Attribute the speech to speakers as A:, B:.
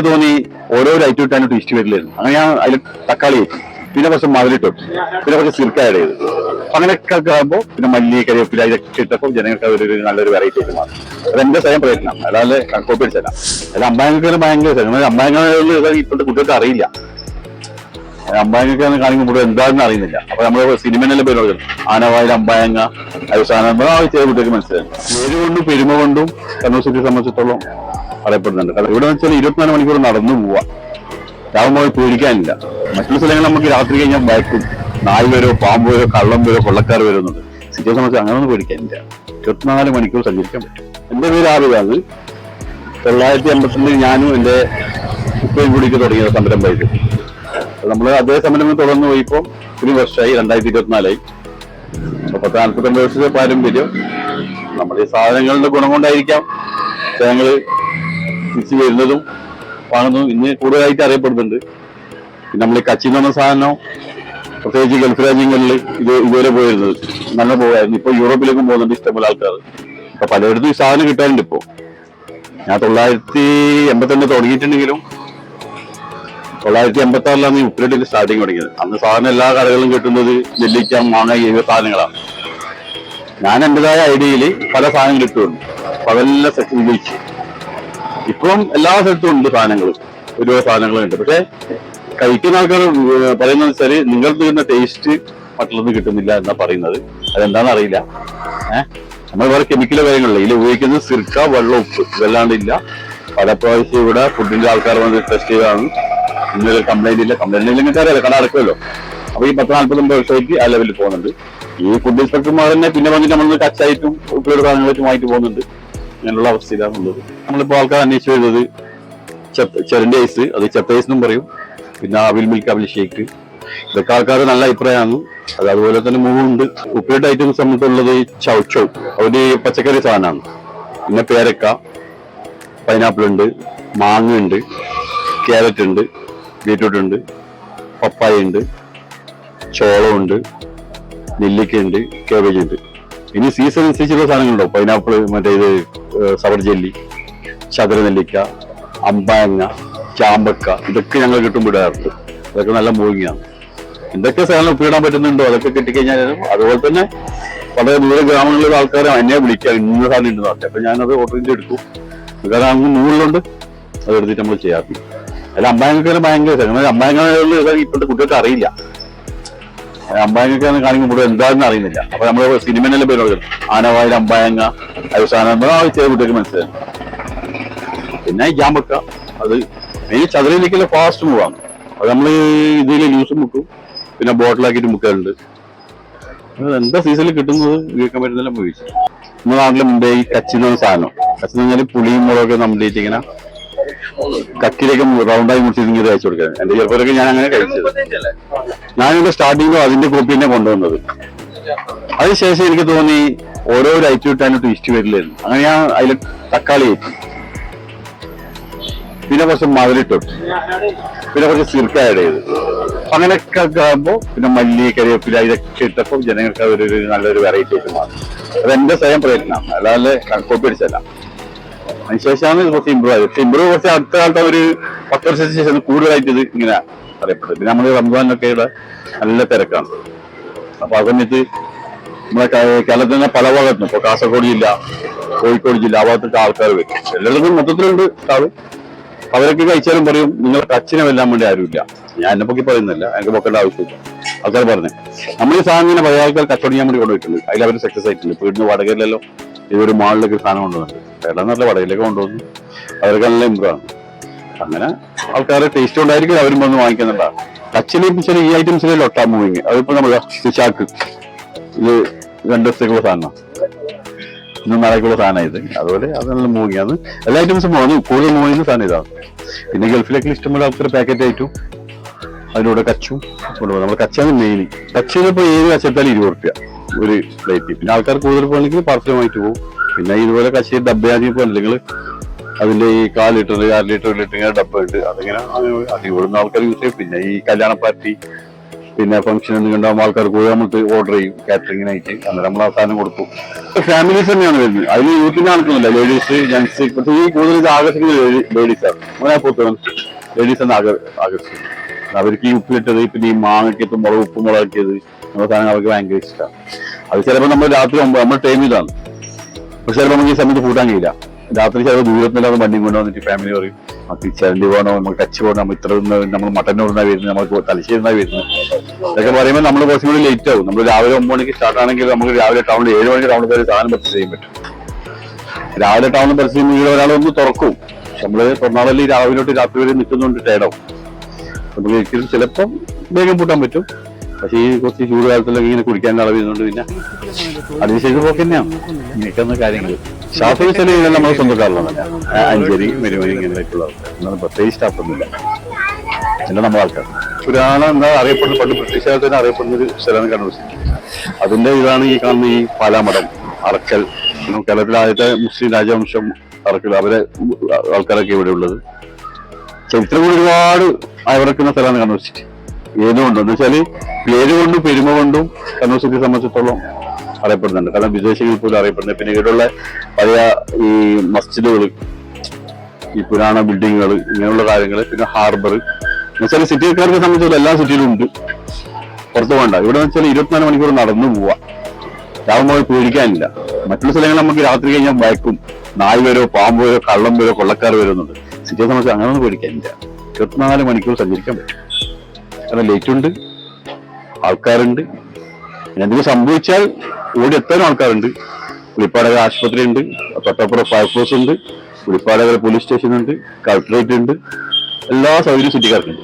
A: എനിക്ക് തോന്നി ഓരോ ഐറ്റം ഇട്ടാണ് ടേസ്റ്റ് വരില്ലായിരുന്നു. അങ്ങനെ ഞാൻ അതിൽ തക്കാളി ഇട്ടു. പിന്നെ കുറച്ച് മധുരിട്ടു പിന്നെ കുറച്ച് സിൽക്ക് ആഡ് ചെയ്തു. അങ്ങനെയൊക്കെ ആകുമ്പോൾ പിന്നെ മല്ലി കരിവേപ്പില ഇതൊക്കെ ഇട്ടപ്പോൾ ജനങ്ങൾക്ക് ഒരു നല്ലൊരു വെറൈറ്റി ആയിട്ട് മാറും. അത് എന്റെ സ്വയം പ്രയത്നം. അല്ലാതെ കോപ്പി അടിച്ചല്ല അല്ല അമ്പായങ്ങൾക്ക് ഭയങ്കര. അമ്പായങ്ങളിൽ ഇപ്പോഴത്തെ കുട്ടികൾക്ക് അറിയില്ല. അമ്പായങ്ങൊക്കെ കാണിക്കുമ്പോൾ കൂടുതൽ എന്താണെന്ന് അറിയുന്നില്ല. അപ്പൊ നമ്മൾ സിനിമയിലെ പേര് ആനവായ അമ്പായങ്ങ അവസാനം ആ ചെറിയ കുട്ടികൾക്ക് മനസ്സിലായി. പേര് കൊണ്ടും പെരുമ കൊണ്ടും കണ്ണൂർ സിറ്റിയെ സംബന്ധിച്ചിടത്തോളം അറിയപ്പെടുന്നുണ്ട്. കാരണം ഇവിടെ വെച്ചാൽ ഇരുപത്തിനാല് മണിക്കൂർ നടന്നു പോവാ. രാവുമ്പോൾ പേടിക്കാനില്ല. മറ്റുള്ള സ്ഥലങ്ങളിൽ നമുക്ക് രാത്രി കഴിഞ്ഞാൽ ബാക്കും നാല് പേരോ പാമ്പ് വരോ കള്ളം വരോ കൊള്ളക്കാർ വരോ എന്നുണ്ട് സിറ്റിയെ സംബന്ധിച്ച് അങ്ങനെയൊന്നും പേടിക്കാനില്ല. ഇരുപത്തിനാല് മണിക്കൂർ സഞ്ചരിക്കാൻ പറ്റും. എന്റെ പേര് ആരുതാണ് തൊള്ളായിരത്തി അമ്പത്തിരണ്ടിൽ ഞാനും എന്റെ ഉപ്പയും കൂടിക്ക് തുടങ്ങിയ സംരംഭമായിട്ട് നമ്മൾ അതേ സംരംഭം തുടർന്ന് പോയിപ്പോൾ ഒരു വർഷമായി രണ്ടായിരത്തി ഇരുപത്തിനാലായി അപ്പൊ പത്ത് നാൽപ്പത്തൊമ്പത് വർഷത്തെ പാരമ്പര്യം. നമ്മുടെ ഈ സാധനങ്ങളുടെ ഗുണം കൊണ്ടായിരിക്കാം. ഞങ്ങൾ തിരിച്ചു വരുന്നതും വാങ്ങുന്നതും ഇന്ന് കൂടുതലായിട്ട് അറിയപ്പെടുന്നുണ്ട്. പിന്നെ നമ്മൾ കച്ചി എന്ന് സാധനം പ്രത്യേകിച്ച് ഗൾഫ് രാജ്യങ്ങളിൽ ഇത് ഇതുവരെ പോയിരുന്നത്. നല്ല പോകായിരുന്നു ഇപ്പൊ യൂറോപ്പിലേക്കും പോകുന്നുണ്ട് ഇഷ്ടംപോലെ ആൾക്കാർ അപ്പൊ പലയിടത്തും ഈ സാധനം കിട്ടാറുണ്ട് ഇപ്പോ. ഞാൻ തൊള്ളായിരത്തി എൺപത്തിരണ്ട് തുടങ്ങിയിട്ടുണ്ടെങ്കിലും തൊള്ളായിരത്തി എൺപത്തി ആറിലാണ് ഈ ഉപ്പിലിട്ടിന്റെ സ്റ്റാർട്ടിങ് തുടങ്ങിയത്. അന്ന് സാധനം എല്ലാ കടകളിലും കിട്ടുന്നത് നെല്ലിക്ക മാങ്ങ ഈ സാധനങ്ങളാണ്. ഞാൻ എന്റേതായ ഐഡിയയിൽ പല സാധനങ്ങൾ ഇട്ടുണ്ട് അപ്പൊ അതെല്ലാം സെക്ഷൻ വിജയിച്ചു ഇപ്പം എല്ലാ സ്ഥലത്തും ഉണ്ട് സാധനങ്ങൾ ഒരുപാട് സാധനങ്ങളുണ്ട്. പക്ഷെ കഴിക്കുന്ന ആൾക്കാർ പറയുന്ന വെച്ചാൽ നിങ്ങൾ കിട്ടുന്ന ടേസ്റ്റ് മറ്റുള്ളത് കിട്ടുന്നില്ല എന്നാ പറയുന്നത്. അതെന്താണെന്ന് അറിയില്ല. ഏഹ് നമ്മൾ വേറെ കെമിക്കൽ കാര്യങ്ങളില്ല. ഇതിൽ ഉപയോഗിക്കുന്നത് സിർക്ക വെള്ളം ഉപ്പ് ഇതല്ലാണ്ടില്ല പല പ്രാവശ്യം ഇവിടെ ഫുഡിന്റെ ആൾക്കാർ വന്ന് ടെസ്റ്റ് ചെയ്താണ് ഇന്നൊരു കംപ്ലൈന്റ് ഇല്ല. കംപ്ലൈന്റ് ഇല്ലെങ്കിൽ അറിയാലോ. കട അടക്കുമല്ലോ. അപ്പൊ ഈ പത്ത് നാല്പത്തൊമ്പത് വർഷമായിട്ട് ആ ലെവലിൽ പോകുന്നുണ്ട്. ഈ ഫുഡ് ഇൻസ്പെക്ടർമാർ തന്നെ പിന്നെ വന്നിട്ട് നമ്മൾ കച്ചായിട്ടും ഉപ്പിയുടെ സാധനങ്ങളായിട്ടും ആയിട്ട് പോകുന്നുണ്ട്. അങ്ങനെയുള്ള അവസ്ഥയിലാണുള്ളത് നമ്മളിപ്പോൾ ആൾക്കാർ അന്വേഷിച്ചു വരുന്നത് ചെറിന്റെ ഐസ് അത് ചെത്ത ഐസ് എന്നും പറയും. പിന്നെ അവിൽ മിൽക്ക് അവിൽ ഷേക്ക്. ഇതൊക്കെ ആൾക്കാർ നല്ല അഭിപ്രായമാണ്. അത് അതുപോലെ തന്നെ മൂവുണ്ട് ഉപ്പിയുടെ ഐറ്റംസ് സംബന്ധിച്ചുള്ളത് ചൗച്ചൗ ഒരു പച്ചക്കറി സാധനമാണ്. പിന്നെ പേരക്ക പൈനാപ്പിൾ ഉണ്ട് മാങ്ങ ഉണ്ട് ക്യാരറ്റ് ഉണ്ട് ബീറ്റ്റൂട്ട് ഉണ്ട് പപ്പായ ഉണ്ട് ചോളമുണ്ട് നെല്ലിക്ക ഉണ്ട് കേബേജ് ഉണ്ട്. ഇനി സീസൺ അനുസരിച്ചുള്ള സാധനങ്ങളുണ്ടോ? പൈനാപ്പിൾ മറ്റേ ഇത് ഏഹ് സവർ ജെല്ലി ചതുര നെല്ലിക്ക അമ്പാങ്ങ ചാമ്പക്ക ഇതൊക്കെ ഞങ്ങൾ കിട്ടും വിടാറുണ്ട് അതൊക്കെ നല്ല മൂങ്ങിയാണ് എന്തൊക്കെ സാധനം ഉപ്പിടാൻ പറ്റുന്നുണ്ടോ? അതൊക്കെ കിട്ടിക്കഴിഞ്ഞാൽ അതുപോലെ തന്നെ വളരെ ദൂര ഗ്രാമങ്ങളിലുള്ള ആൾക്കാർ എന്നെ വിളിക്കാം ഇന്ന സാധനം ഉണ്ടെന്ന് പറഞ്ഞു അപ്പൊ ഞാനത് ഓർഡർ ചെയ്ത് എടുക്കും കാരണം അങ്ങ് നൂറിലുണ്ട് അത് എടുത്തിട്ട് നമ്മൾ ചെയ്യാറുണ്ട്. അല്ല അമ്പായങ്ങൾക്കെല്ലാം ഭയങ്കര രസം. അമ്പായങ്ങളിൽ ഇപ്പോഴത്തെ കുട്ടികൾക്ക് അറിയില്ല. അമ്പായങ്ങൊക്കെ കാണിക്കുമ്പോൾ മുഴുവൻ എന്താണെന്ന് അറിയുന്നില്ല. അപ്പൊ നമ്മൾ സിനിമയിലെ പേര് ആനവായിൽ അമ്പായങ്ങ അവസാനം ആ ചെയ്ത കുട്ടികൾക്ക് മനസ്സിലായി. പിന്നെ ജാമ്പക്ക അത് മെയിൻ ചതുരയിലേക്കുള്ള ഫാസ്റ്റ് മൂവാണ് അത് നമ്മൾ ഇതിൽ ജ്യൂസ് മുക്കും പിന്നെ ബോട്ടിലാക്കിയിട്ട് മുക്കാറുണ്ട് എന്താ സീസണിൽ കിട്ടുന്നത്? ഉപയോഗിക്കാൻ പറ്റുന്നില്ല ഉപയോഗിച്ചു. നമ്മുടെ നാട്ടിലെ മുമ്പേ ഈ കച്ചി എന്ന് പറഞ്ഞ സാധനം. കച്ചി എന്ന് പറഞ്ഞാൽ പുളിയും മുളകൊക്കെ നമ്മുടെ ഇങ്ങനെ കക്കിലേക്ക് റൗണ്ടായി മുറിച്ച് ഇങ്ങനെ അയച്ചു കൊടുക്കാൻ എന്റെ ചെറുപ്പത്തിലൊക്കെ ഞാൻ അങ്ങനെ കഴിച്ചത്. ഞാനിവിടെ സ്റ്റാർട്ടിങ്ങിലും അതിന്റെ കോപ്പി തന്നെ കൊണ്ടുവന്നത്. അതിനുശേഷം എനിക്ക് തോന്നി ഓരോ ഐറ്റം ഇട്ടാനും ടേസ്റ്റ് വരില്ലായിരുന്നു. അങ്ങനെ ഞാൻ അതിൽ തക്കാളി കയറ്റി പിന്നെ കുറച്ച് മതിലിട്ടു പിന്നെ കുറച്ച് സിർക്ക ആഡ് ചെയ്തു. അങ്ങനെയൊക്കെ ആകുമ്പോ പിന്നെ മല്ലി കരിവേപ്പില ഇതൊക്കെ ഇട്ടപ്പോൾ ജനങ്ങൾക്ക് അതൊരു നല്ലൊരു വെറൈറ്റി ആയിട്ട് മാറും. അത് എന്റെ സ്വയം പ്രയത്നം. അല്ലാതെ കോപ്പി അടിച്ചല്ല അതിനുശേഷമാണ് ഇത് കുറച്ച് ഇമ്പ്രൂവ് ആയത്. പക്ഷെ ഇമ്പ്രൂവ് കുറച്ച് അടുത്ത കാലത്ത് ഒരു പത്ത് വർഷത്തിന് ശേഷം കൂടുതലായിട്ട് ഇത് ഇങ്ങനെ അറിയപ്പെട്ടത് പിന്നെ നമ്മൾ റംസാനൊക്കെ ഇവിടെ നല്ല തിരക്കാണ്. അപ്പൊ ആ സമയത്ത് നമ്മുടെ കേരളത്തിൽ തന്നെ പല ഭാഗത്തും ഇപ്പൊ കാസർഗോഡ് ജില്ല കോഴിക്കോട് ജില്ല ആ ഭാഗത്തൊക്കെ ആൾക്കാർ വരും. എല്ലായിടത്തും മൊത്തത്തിലുണ്ട് ആൾ. അവരൊക്കെ കഴിച്ചാലും പറയും നിങ്ങളുടെ കച്ചിനെ വെല്ലാൻ വേണ്ടി ആരുമില്ല. ഞാൻ എന്നെ പൊക്കി പറയുന്നില്ല. എനിക്ക് പൊക്കേണ്ട ആവശ്യമില്ല. ആൾക്കാർ പറഞ്ഞു. നമ്മൾ ഈ സാധനം ഇങ്ങനെ പല ആൾക്കാർ കച്ചവടം ചെയ്യാൻ വേണ്ടി കൊണ്ടുപോയിട്ടുണ്ട്. അതിൽ അവർ സക്സസ് ആയിട്ടുണ്ട്. ഇപ്പൊ ഇവിടുന്ന് വടകരയിലല്ലോ ഇതൊരു മാളിലേക്ക് സാധനം കൊണ്ടുവന്നു. കേരളം നല്ല വടയിലേക്ക് കൊണ്ടുവന്നു. അവർക്ക് നല്ല ഇമ്പ്രൂവാണ് അങ്ങനെ ആൾക്കാരെ ടേസ്റ്റ് ഉണ്ടായിരിക്കും അവരും വന്ന് വാങ്ങിക്കുന്നുണ്ടാവും കച്ചിലും ചില ഈ ഐറ്റംസിലെ ലൊട്ടാ മൂവിങ് അതിപ്പോ നമ്മൾ ചാക്ക്. ഇത് രണ്ട് ദിവസത്തേക്കുള്ള സാധനം. ഇന്ന് നാളേക്കുള്ള സാധനം ഇത്. അതുപോലെ അത് നല്ല മൂവിങ് ആണ്. എല്ലാ ഐറ്റംസും പോകുന്നു കൂടുതൽ മൂവിങ് സാധനം ഇതാണ് പിന്നെ ഗൾഫിലേക്ക് ഇഷ്ടംപോലെ ആൾക്കാർ പാക്കറ്റ് ആയിട്ടും. അതിലൂടെ കച്ചും. കൊണ്ടുപോകും നമ്മൾ കച്ചാണ് മെയിൻ കച്ചിന് ഇപ്പോൾ ഏഴ് കച്ചെടുത്താൽ ഇരുപത് റുപ്യ ഒരു പ്ലേറ്റ് പിന്നെ ആൾക്കാർ കൂടുതൽ പോകണമെങ്കിൽ പാർസലുമായിട്ട് പോകും. പിന്നെ ഇതുപോലെ കശി ഡബ്ബയാണ് ഇപ്പോൾ നിങ്ങൾ അതിന്റെ ഈ കാൽ ലിറ്റർ അര ലിറ്റർ ലിറ്റർ ഇങ്ങനെ ഡബ്ബ ഉണ്ട് അതിങ്ങനെ അത് ഇവിടുന്ന് ആൾക്കാർ യൂസ് ചെയ്യും. പിന്നെ ഈ കല്യാണ പാർട്ടി പിന്നെ ഫംഗ്ഷൻ എന്തെങ്കിലും ആൾക്കാർ കൂടുതൽ നമ്മൾ ഓർഡർ ചെയ്യും കാറ്ററിങ്ങിനായിട്ട് അന്നേരം നമ്മൾ അവസാനം കൊടുക്കും. ഫാമിലീസ് തന്നെയാണ് വരുന്നത്. അതിൽ യൂത്തിന് നടക്കുന്നില്ല ലേഡീസ് ജെന്റ്സ് ഇപ്പോഴത്തെ ഈ കൂടുതൽ ഇത് ആകർഷിക്കുന്നത് ലേഡീസാണ് അങ്ങനെ പുത്തകം ലേഡീസ് ആകർ ആകർഷിക്കുന്നത്. അവർക്ക് ഈ ഉപ്പിലിട്ടത് പിന്നെ ഈ മാങ്ങയ്ക്കത്ത് മുളക് ഉപ്പ് മുളകാക്കിയത് സാധനങ്ങൾ അവർക്ക് ഭയങ്കര ഇഷ്ടമാണ് അത് ചിലപ്പോൾ നമ്മൾ രാത്രി ഒമ്പത് നമ്മൾ ടൈം ഇതാണ് പക്ഷെ ചിലപ്പോൾ നമുക്ക് ഈ സമയത്ത് കൂട്ടാൻ കഴിയില്ല രാത്രി ചിലപ്പോൾ ദൂരത്തിലാണ് വണ്ടി കൊണ്ട് വന്നിട്ട് ഫാമിലി പറയും നമുക്ക് ചരണ്ടി പോകണം നമുക്ക് ടച്ച് പോകണം നമ്മൾ ഇത്ര നമ്മൾ മട്ടൻ കൊണ്ടാ വരുന്നത് നമുക്ക് തലശ്ശേരി വരുന്നത്. ഇതൊക്കെ പറയുമ്പോൾ നമ്മൾ കുറച്ചും കൂടി ലേറ്റ് ആവും. നമ്മൾ രാവിലെ ഒമ്പത് മണിക്ക് സ്റ്റാർട്ട് ആണെങ്കിൽ നമുക്ക് രാവിലെ ടൗണിൽ ഏഴ് മണിക്ക് ടൗണിൽ കയറി സാധനം പർച്ചേസ് ചെയ്യാൻ പറ്റും. രാവിലെ ടൗണിൽ പർച്ചേസ് ചെയ്യുമ്പോൾ ഒരാൾ ഒന്ന് തുറക്കും. നമ്മൾ തൊണ്ണാളി രാവിലെ രാത്രി വരെ നിൽക്കുന്നുണ്ട് ടേഡാവും നമുക്ക് ഒരിക്കലും ചിലപ്പം വേഗം പൂട്ടാൻ പറ്റും. പക്ഷേ ഈ കുറച്ച് ചൂട് കാലത്തിലൊക്കെ ഇങ്ങനെ കുടിക്കാൻ അളവ് ചെയ്യുന്നുണ്ട് പിന്നെ അതിനുശേഷം പോക്ക് തന്നെയാണ്. നിൽക്കുന്ന കാര്യങ്ങൾ ഷാപ്പിൽ ചില നമ്മുടെ സ്വന്തക്കാരിലാണ് അഞ്ചേരി മെരുമണി ഇങ്ങനെയൊക്കെയുള്ള ആൾക്കാർ പ്രത്യേകിച്ച് സ്റ്റാഫൊന്നുമില്ല പിന്നെ നമ്മുടെ ആൾക്കാർ പുരാണം എന്താ അറിയപ്പെടുന്നത്? പണ്ട് ബ്രിട്ടീഷുകാർ തന്നെ അറിയപ്പെടുന്ന ഒരു സ്ഥലമാണ് കണ്ണൂർ സിറ്റി. അതിന്റെ ഇതാണ് ഈ കാണുന്ന ഈ പാലാമടം അറക്കൽ. കേരളത്തിലെ ആദ്യത്തെ മുസ്ലിം രാജവംശം അറക്കൽ. അവരെ ആൾക്കാരൊക്കെ ഇവിടെ ഉള്ളത്. ചരിത്രം ഒരുപാട് അയവിറക്കുന്ന സ്ഥലമാണ് കണ്ണൂർ സിറ്റി. ഏതുകൊണ്ടും എന്ന് വെച്ചാൽ പേര് കൊണ്ടും പെരുമ കൊണ്ടും കണ്ണൂർ സിറ്റിയെ സംബന്ധിച്ചിടത്തോളം അറിയപ്പെടുന്നുണ്ട്. കാരണം വിദേശികൾ പോലും അറിയപ്പെടുന്നത് പിന്നെ ഇവിടെയുള്ള പഴയ ഈ മസ്ജിദുകൾ ഈ പുരാണ ബിൽഡിങ്ങുകൾ ഇങ്ങനെയുള്ള കാര്യങ്ങൾ പിന്നെ ഹാർബർ എന്നുവെച്ചാൽ സിറ്റിക്കാർക്ക് സംബന്ധിച്ചിടത്തോളം എല്ലാ സിറ്റിയിലും ഉണ്ട്. പുറത്തു പോകണ്ട. ഇവിടെ വെച്ചാൽ ഇരുപത്തിനാല് മണിക്കൂർ നടന്നു പോവാ. രാവുമ്പോൾ പേടിക്കാനില്ല. മറ്റുള്ള സ്ഥലങ്ങളിൽ നമുക്ക് രാത്രി കഴിഞ്ഞാൽ വയക്കും നായ് വരോ പാമ്പ് വരോ കള്ളം വരോ കൊള്ളക്കാർ വരുന്നുണ്ട്. സിറ്റിയെ സംബന്ധിച്ച് അങ്ങനെയൊന്നും പേടിക്കാനില്ല. ഇരുപത്തിനാല് മണിക്കൂർ സഞ്ചരിക്കാൻ പറ്റും. കാരണം ലേറ്റ് ഉണ്ട്? ആൾക്കാരുണ്ട്. പിന്നെ എന്തെങ്കിലും സംഭവിച്ചാൽ ഓടി എത്താനും ആൾക്കാരുണ്ട്. പുളിപ്പാടക ആശുപത്രി ഉണ്ട് തൊട്ടപ്പുറം ഫയർഫോഴ്സ് ഉണ്ട്. പുളിപ്പാടക പോലീസ് സ്റ്റേഷൻ ഉണ്ട്. കളക്ടറേറ്റ് ഉണ്ട്. എല്ലാ സൗകര്യവും സിറ്റിക്കാർക്കുണ്ട്